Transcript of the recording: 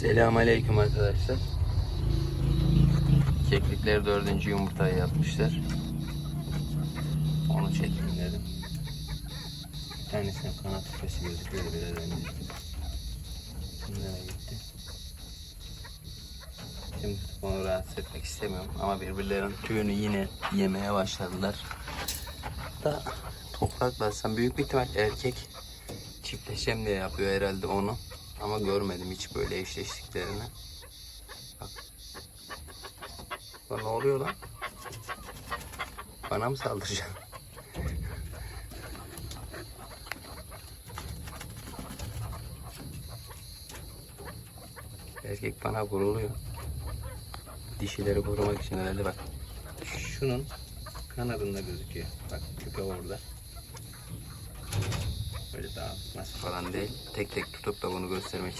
Selamünaleyküm arkadaşlar. Keklikler dördüncü yumurtayı yapmışlar. Onu çekeyim dedim. Bir tanesinin kanat küpesi gözüküyor biraz önce. Bunlara gitti. Şimdi onu rahatsız etmek istemiyorum ama birbirlerinin tüyünü yine yemeye başladılar. Da toprak bassam büyük bir ihtimal erkek çiftleşeceğim diye yapıyor herhalde onu. Ama görmedim hiç böyle eşleştiklerini. Bak. Lan ne oluyor lan? Bana mı saldıracaksın? Erkek bana vuruluyor. Dişileri korumak için herhalde bak. Şunun kanadında gözüküyor. Bak küpe orada. Falan değil. Tek tek tutup da bunu göstermek